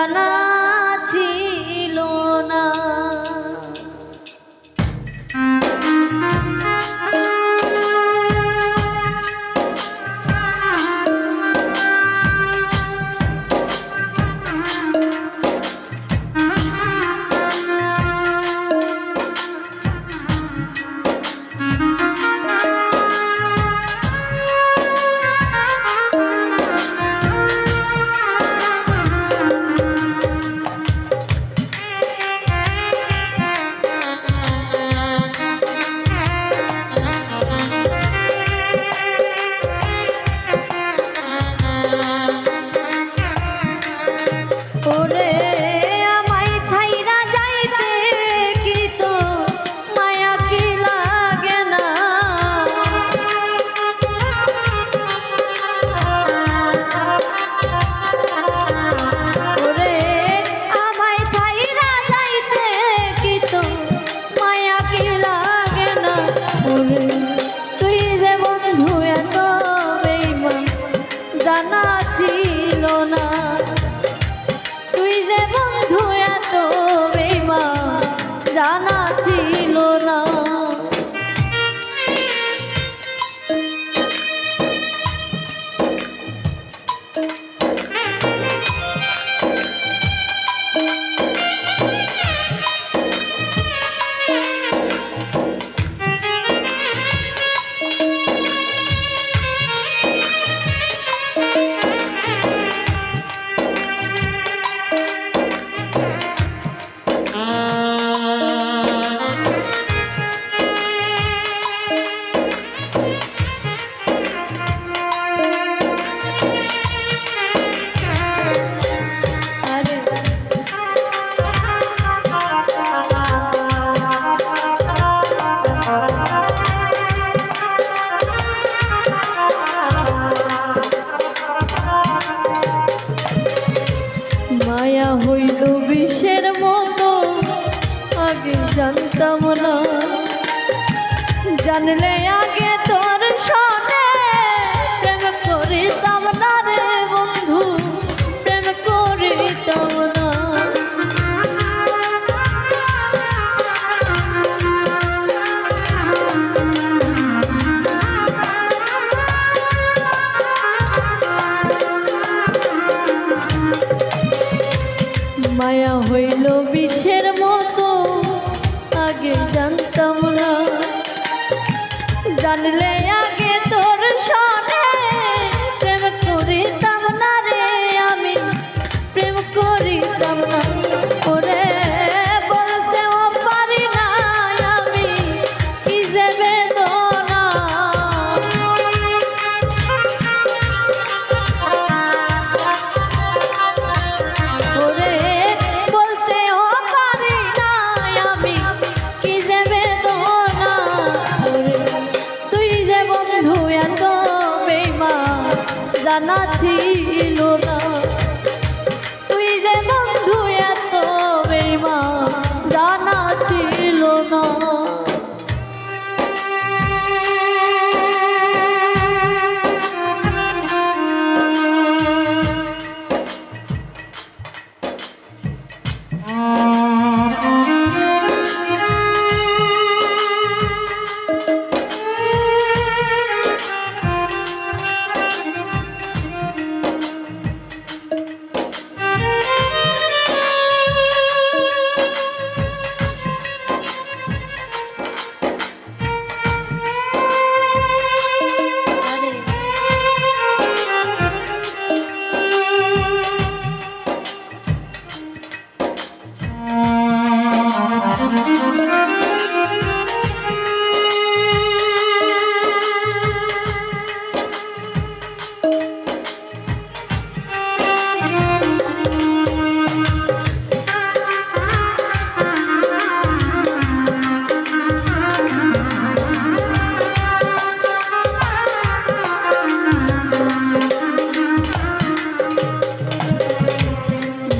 জানা ছিল না। Là কোনদিন জানতাম না। জানলে আগে তোর সনে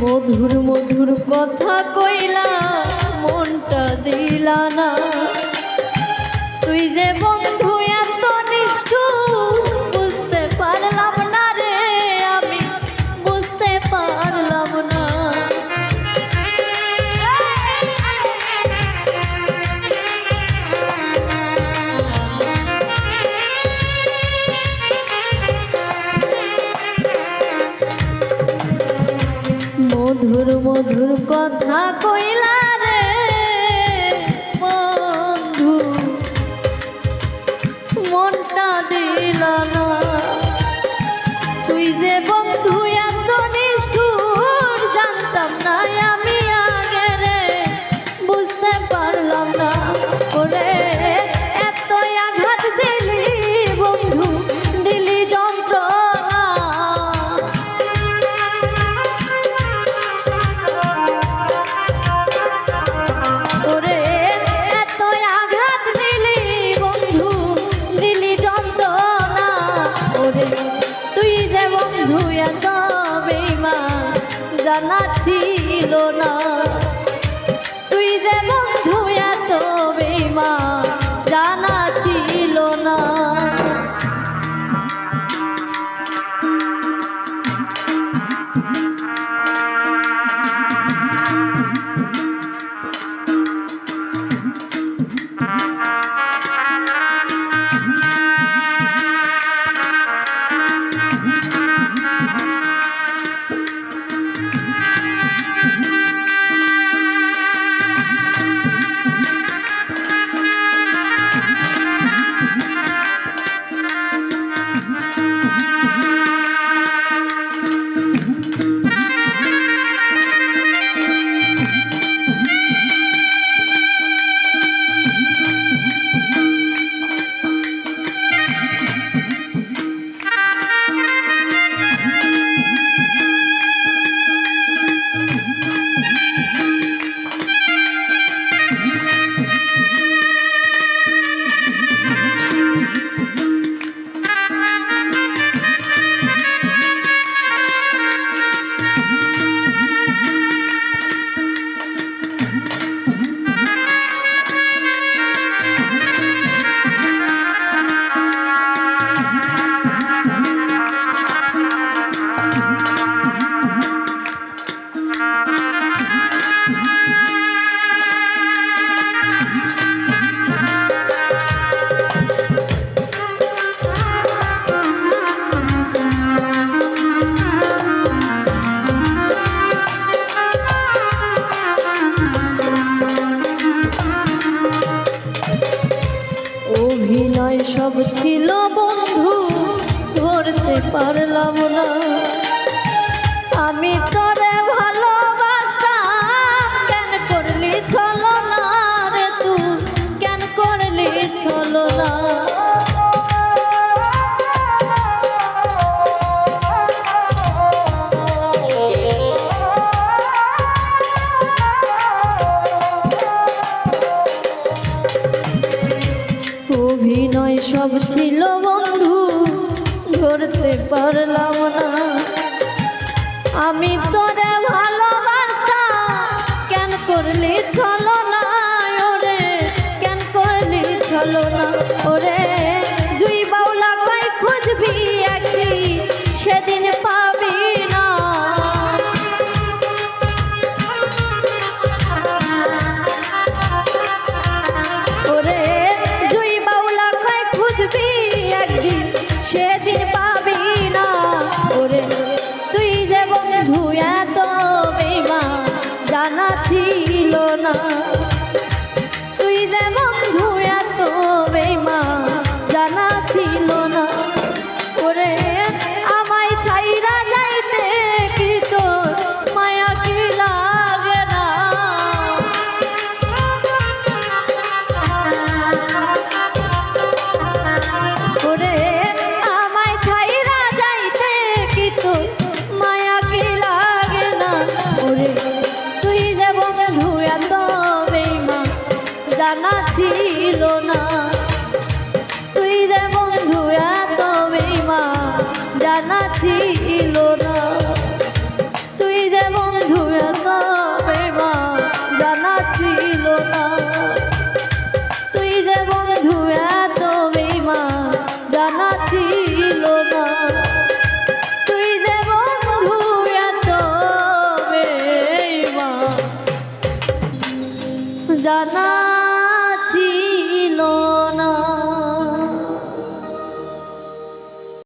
মধুর মধুর কথা কইল মধুর মধুর কথা কইলা রে বন্ধু। মনটা দিল না। তুই যে বন্ধু, এত নিষ্ঠুর, জানতাম না আমি আগে রে। বুঝতে পারলাম না করে ওরে তুই যে বন্ধু এত বেমা জানা ছিল না। সব ছিল বন্ধু ধরতে পারলাম না। আমি তো সব ছিল বন্ধু ধরতে পারলাম না। আমি তোরে ভালোবাসতাম কেন করলি ছ